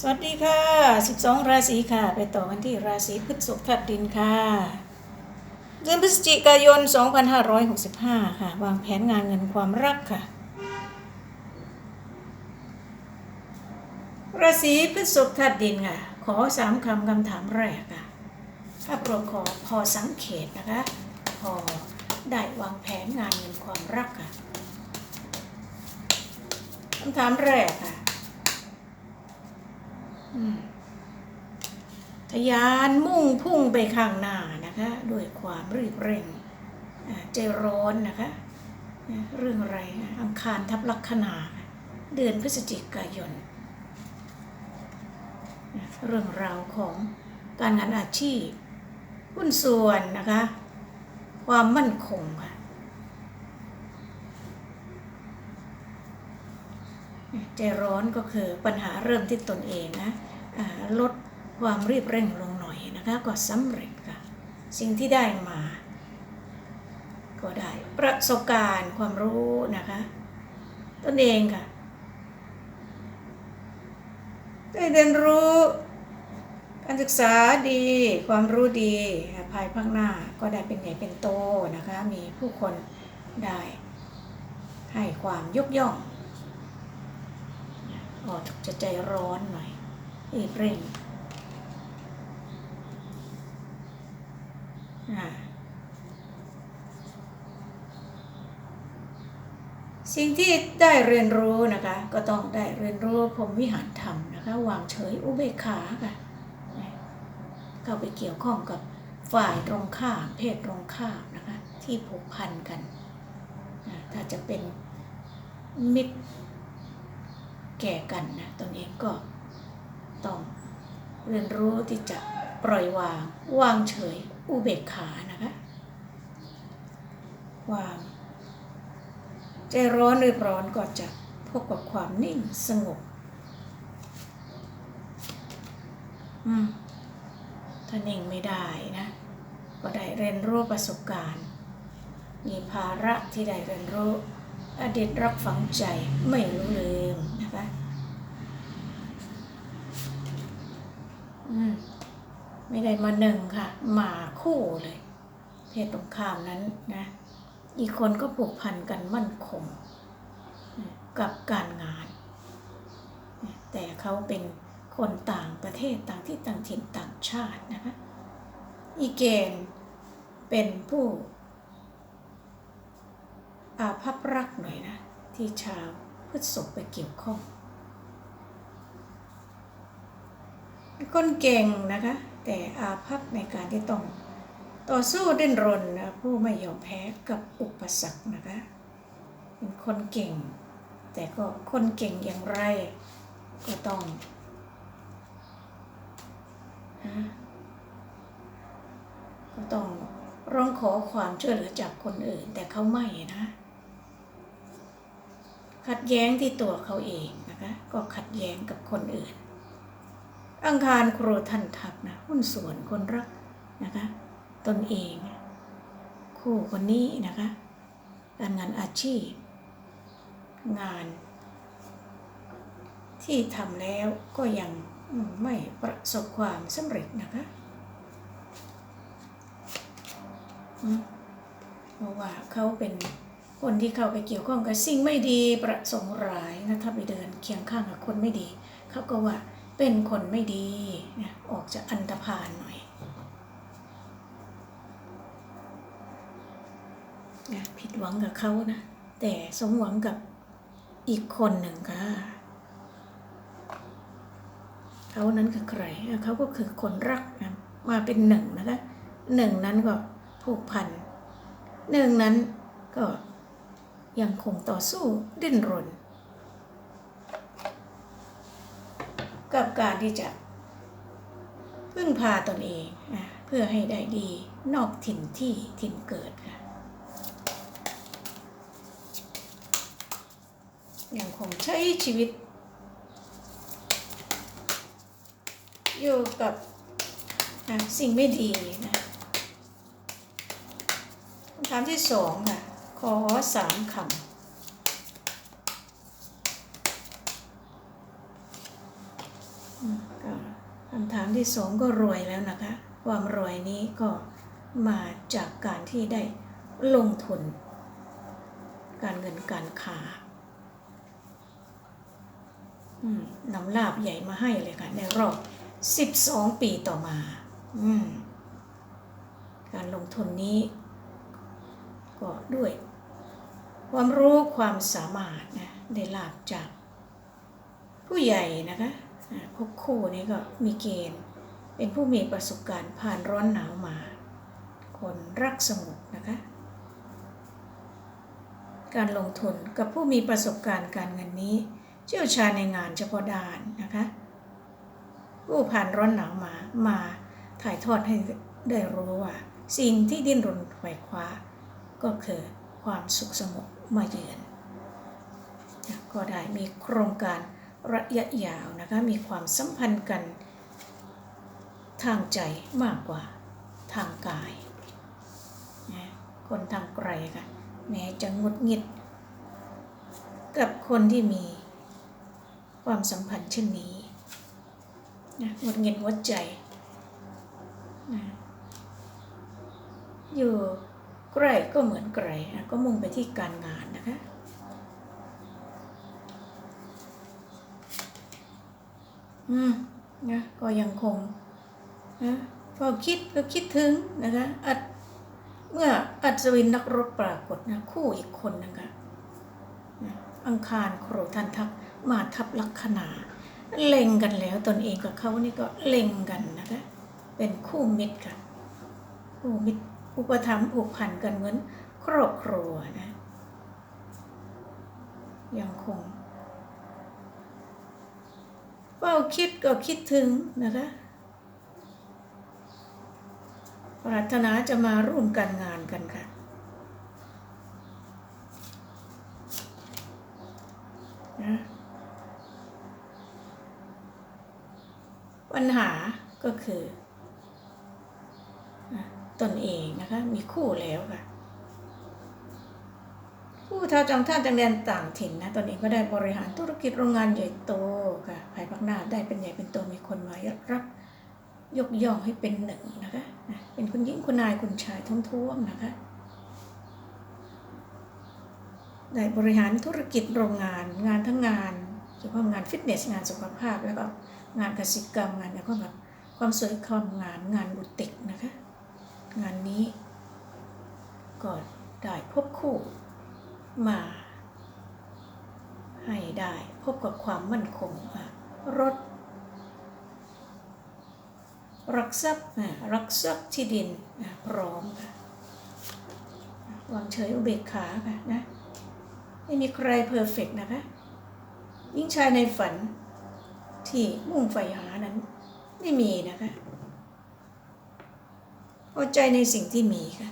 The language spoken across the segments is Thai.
สวัสดีค่ะ 12 ราศีค่ะ ไปต่อกันที่ราศีพฤษภธาตุดินค่ะ เดือนพฤศจิกายน 2565 ค่ะ วางแผนงานเงินความรักค่ะ ราศีพฤษภธาตุดินค่ะ ขอสามคำคำถามแรกค่ะ ถ้าโปรดขอพอสังเกตนะคะ พอได้วางแผนงานเงินความรักค่ะคำถามแรกค่ะ ทะยานมุ่งพุ่งไปข้างหน้านะคะ ด้วยความรีบเร่งใจร้อนนะคะ เรื่องอะไรอะอังคารทับลัคนาเดือนพฤศจิกายน เรื่องราวของการงานอาชีพหุ้นส่วนนะคะ ความมั่นคงค่ะใจร้อนก็คือปัญหาเริ่มที่ตนเองนะ ลดความรีบเร่งลงหน่อยนะคะก็สำเร็จค่ะ สิ่งที่ได้มา ก็ได้ประสบการณ์ความรู้นะคะตนเองค่ะได้เรียนรู้การศึกษาดีความรู้ดีภายภาคหน้าก็ได้เป็นใหญ่เป็นโตนะคะ มีผู้คนได้ให้ความยกย่องออกจะใจร้อนหน่อย รีบเร่งสิ่งที่ได้เรียนรู้นะคะ ก็ต้องได้เรียนรู้พรมวิหารธรรมนะคะ วางเฉยอุเบกขาค่ะเข้าไปเกี่ยวข้องกับฝ่ายตรงข้ามเพศตรงข้ามนะคะ ที่ผูกพันกัน ถ้าจะเป็นมิตรแก่กันนะตนเองก็ ต้องเรียนรู้ที่จะปล่อยวาง วางเฉย อุเบกขานะคะ วาง ใจร้อนหรือร้อนก็จะพบกับความนิ่งสงบ อืม ถ้านิ่งไม่ได้นะ ก็ได้เรียนรู้ประสบการณ์ มีภาระที่ได้เรียนรู้ อดีตรักฝังใจไม่รู้ลืมนะคะอืม ไม่ได้มาหนึ่งค่ะมาคู่เลย เพศตรงข้ามนั้นนะ อีกคนก็ผูกพันกันมั่นคงกับการงาน แต่เขาเป็นคนต่างประเทศต่างที่ต่างถิ่นต่างชาตินะคะ อีเกณฑ์เป็นผู้อาภัพรักหน่อยนะ ที่ชาวพฤษภไปเกี่ยวข้อง คนเก่งนะคะ แต่อาภัพในการที่ต้องต่อสู้ดิ้นรนนะผู้ไม่ยอมแพ้กับอุปสรรคนะคะเป็นคนเก่ง แต่ก็คนเก่งอย่างไร ก็ต้องก็ต้องร้องขอความช่วยเหลือจากคนอื่น แต่เขาไม่นะ ขัดแย้งที่ตัวเขาเองนะคะ ก็ขัดแย้งกับคนอื่น อังคารครูทันทักนะหุ้นส่วนคนรักนะคะตนเอง คู่คนนี้นะคะการงานอาชีพ งานที่ทำแล้วก็ยังไม่ประสบความสำเร็จนะคะเพราะว่าเขาเป็นคนที่เข้าไปเกี่ยวข้องกับสิ่งไม่ดีประสงค์ร้ายนะถ้าไปเดินเคียงข้างกับคนไม่ดี เขาก็ว่า เป็นคนไม่ดีนะออกจากอันธพาลหน่อยนะผิดหวังกับเขานะ แต่สมหวังกับอีกคนหนึ่งค่ะเขานั้นคือใครเขาก็คือคนรักนะมาเป็นหนึ่งนะคะหนึ่งนั้นก็ผูกพันหนึ่งนั้นก็ยังคงต่อสู้ดิ้นรน กับการที่จะพึ่งพาตนเองเพื่อให้ได้ดีนอกถิ่นที่ถิ่นเกิดค่ะยังคงใช้ชีวิต อยู่กับสิ่งไม่ดีนะคำถามที่สองค่ะ ขอสามคำ อ อืมก็ คำถามที่สองก็รวยแล้วนะคะ ความรวยนี้ก็มาจากการที่ได้ลงทุน การเงินการค้านำลาบใหญ่มาให้เลยค่ะ ในรอบ 12 ปีต่อมาอมการลงทุนนี้ ก็ด้วย ความรู้ความสามารถนะได้ลาบจากผู้ใหญ่นะคะ พบคู่นี้ก็มีเกณฑ์ เป็นผู้มีประสบการณ์ผ่านร้อนหนาวมา คนรักสงบนะคะ การลงทุนกับผู้มีประสบการณ์การเงินนี้ เชี่ยวชาญในงานเฉพาะด้านนะคะ ผู้ผ่านร้อนหนาวมามาถ่ายทอดให้ได้รู้ว่า สิ่งที่ดิ้นรนไขว่คว้า ก็คือความสุขสงบมาเยือนก็ได้มีโครงการ ระยะยาวนะคะมีความสัมพันธ์กัน ทางใจมากกว่าทางกายนะคนทางไกลค่ะแม้จะงดงิด กับคนที่มีความสัมพันธ์เช่นนี้นะงดงิดหัวใจนะอยู่ใกล้ก็เหมือนไกลนะก็มุ่งไปที่การงานนะคะ อืมนะก็ยังคงนะพอคิดก็คิดถึงนะคะอัดเมื่ออัศวินนักรบปรากฏนะคู่อีกคนนะคะอังคารโครทันทักมาทับลักษณาเล็งกันแล้วตนเองกับเขานี่ก็เล็งกันนะคะเป็นคู่มิตรค่ะ คู่มิตรอุปถัมผูกพันกันเหมือนครอบครัวนะยังคง เฝ้าคิดก็คิดถึงนะคะปรารถนาจะมาร่วมกันงานกันค่ะ นะปัญหาก็คือตนเองนะคะ มีคู่แล้วค่ะ ผู้เท่าจำท่านจังแดนต่างถิ่นนะตอนเองก็ได้บริหารธุรกิจโรงงานใหญ่โตค่ะภายภาคหน้าได้เป็นใหญ่เป็นโตมีคนมารับ ยกย่องให้เป็นหนึ่งนะคะนะเป็นคุณหญิงคุณนายคุณชายท้วมๆนะคะได้บริหารธุรกิจโรงงาน งานทั้งงานเฉพาะงานฟิตเนสงานสุขภาพแล้วก็งานกสิกรรมงานแล้วก็แบบความสวยความงามงานบุติกนะคะ งานนี้ก็ได้พบคู่ มา ให้ได้พบกับความมั่นคงรถ รักทรัพย์รักทรัพย์ที่ดินพร้อมค่ะวางเฉยอุเบกขาค่ะนะไม่มีใครเพอร์เฟกนะคะยิ่งชายในฝันที่มุ่งใฝ่หานั้น ไม่มีนะคะพอใจในสิ่งที่มีค่ะ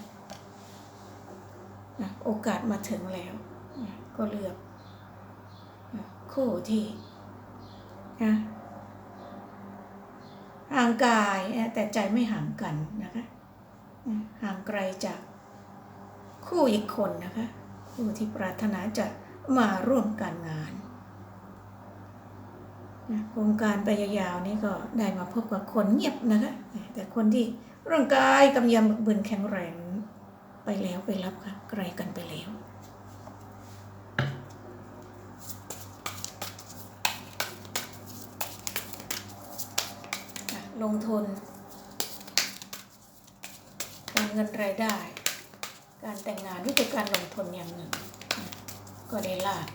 นะโอกาสมาถึงแล้วนะก็เลือกนะคู่ที่นะห่างกายแต่ใจไม่ห่างกันนะคะห่างไกลจากคู่อีกคนนะคะผู้ที่ปรารถนาจะมาร่วมการงานนะโครงการไปยาวๆนี้ก็ได้มาพบกับคนเงียบนะคะ แต่คนที่ร่างกายกำยำบึกบึนแข็งแรง ไปแล้วไปรับค่ะไกลกันไปแล้ว ลงทุน การเงินรายได้ การแต่งงานนี่คือการลงทุนอย่างหนึ่ง ก็ได้ลาบ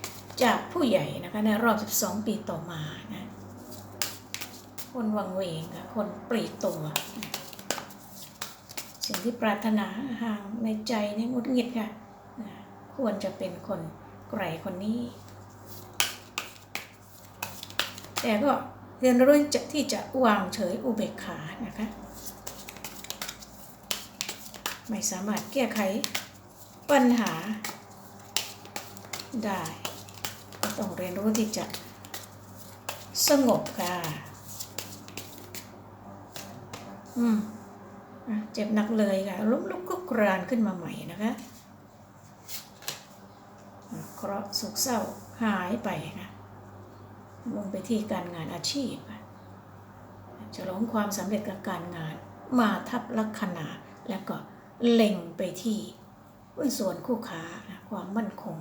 จากผู้ใหญ่นะคะในรอบ 12 ปีต่อมานะ คนวังเวงค่ะคนปลีตัว สิ่งที่ปรารถนาห่างในใจเนี่ยงุดหงิดค่ะนะควรจะเป็นคนไกลคนนี้ แต่ก็เรียนรู้จะที่จะวางเฉยอุเบกขานะคะ ไม่สามารถแก้ไขปัญหาได้ก็ต้องเรียนรู้ที่จะสงบค่ะ อืม เจ็บหนักเลยค่ะล้มลุกคลุกรานขึ้นมาใหม่นะคะเคราะห์สุขเศร้าหายไปค่ะลงไปที่การงานอาชีพค่ะฉลองความสำเร็จกับการงาน มาทับลัคนาแล้วก็เล็งไปที่หุ้นส่วนคู่ค้าความมั่นคง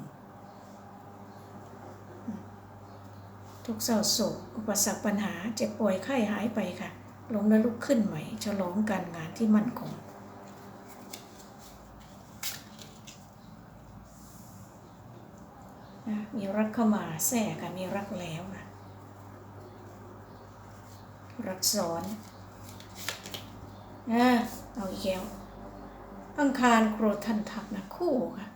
ทุกเศร้าโศกอุปสรรคปัญหาเจ็บป่วยไข้หายไปค่ะ ล้มแล้วลุกขึ้นใหม่ฉลองการงานที่มั่นคงมีรักเข้ามาแทรกค่ะมีรักแล้วค่ะรักซ้อนนะเอาอีกแล้วอังคารโครทันทักนะคู่ค่ะ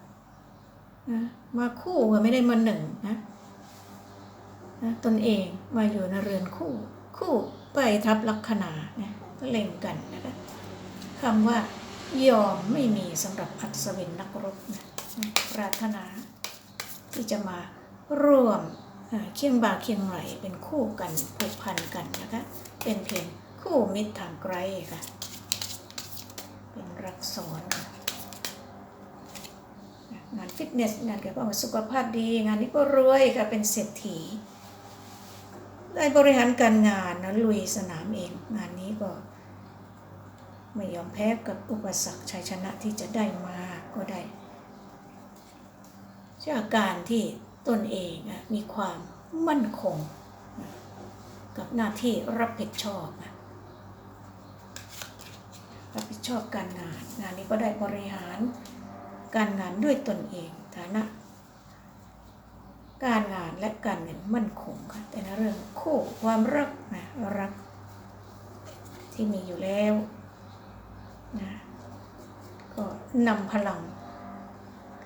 นะมาคู่ค่ะไม่ได้มาหนึ่งนะนะตนเองมาอยู่ในเรือนคู่คู่ ไปทับลัคนานะก็เล็งกันนะคะคำว่ายอมไม่มีสำหรับอัศวินนักรบนะปรารถนาที่จะมาร่วมเคียงบ่าเคียงไหลเป็นคู่กันผูกพันกันนะคะเป็นเพียงคู่มิตรทางไกลค่ะ เป็นรักซ้อนงานฟิตเนสงานเกี่ยวกับสุขภาพดี งานนี้ก็รวยค่ะเป็นเศรษฐี ได้บริหารการงานนะลุยสนามเองงานนี้ก็ ไม่ยอมแพ้กับอุปสรรคชัยชนะที่จะได้มาก็ได้จากการที่ตนเองมีความมั่นคง กับหน้าที่รับผิดชอบ รับผิดชอบการงาน งานนี้ก็ได้บริหารการงานด้วยตนเองฐานะ การงานและการเงินมั่นคงค่ะ แต่ในเรื่องคู่ความรักนะรัก ที่มีอยู่แล้วนะก็นำพลัง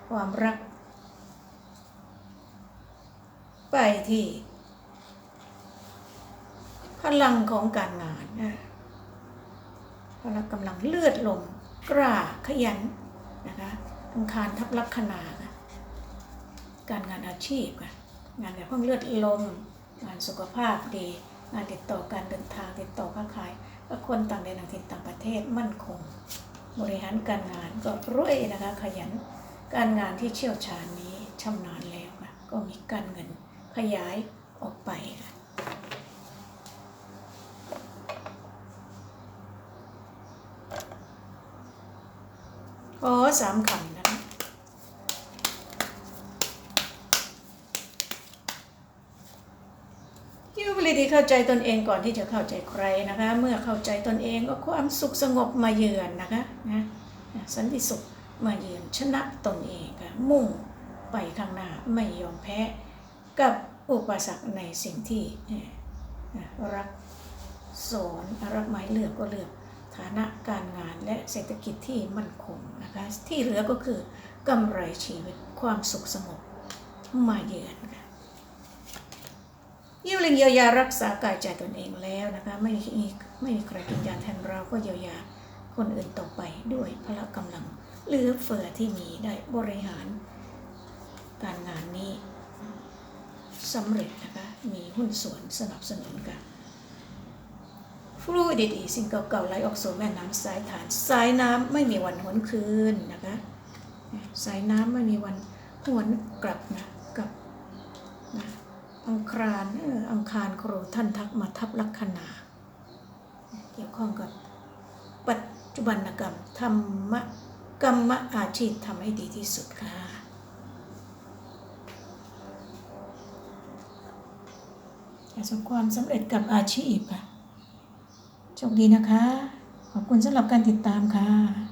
ความรัก ไปที่ พลังของการงานนะพลังกำลังเลือดลมกล้าขยันนะคะอังคารทับลัคนานะ การงานอาชีพค่ะงานแบบพวกเลือดลมงานสุขภาพดี งานติดต่อการเดินทางติดต่อค้าขายกับคนต่างแดนต่างถิ่นต่างประเทศมั่นคง บริหารการงานก็รวยนะคะขยันการงานที่เชี่ยวชาญนี้ชำนาญแล้วค่ะก็มีการเงินขยายออกไปค่ะขอสามคำ นะคะยูบริดีเข้าใจตนเองก่อนที่จะเข้าใจใครนะคะ เมื่อเข้าใจตนเองก็ความสุขสงบมาเยือนนะคะนะสันติสุขมาเยือนชนะตนเองค่ะมุ่งไปข้างหน้าไม่ยอมแพ้กับอุปสรรคในสิ่งที่เอ่อนะรักสอนรักไม้เลือกก็เลือกฐานะการงานและเศรษฐกิจที่มั่นคงนะคะที่เหลือก็คือกำไรชีวิตความสุขสงบมาเยือนค่ะ ยิ่งเล็งเยียวยารักษากายใจตนเองแล้วนะคะไม่มีไม่มีใครกินยาแทนเราก็เยียวยาคนอื่นต่อไปด้วยพละกำลังหลือเฟือที่มีได้บริหาร การงานนี้สำเร็จนะคะมีหุ้นส่วนสนับสนุนกันฟลูอิดดีๆสิ่งเก่าๆไหลออกสู่แม่น้ำสายฐานสายน้ำไม่มีวันหวนคืนนะคะสายน้ำไม่มีวันหวนกลับนะกลับนะ อังคารเอออังคารครูท่านทักมาทับลัคนา เกี่ยวข้องกับปัจจุบันกรรมธรรมะกรรมอาชีพทำให้ดีที่สุดค่ะประสบความสำเร็จกับอาชีพค่ะโชคดีนะคะ ขอบคุณสำหรับการติดตามค่ะ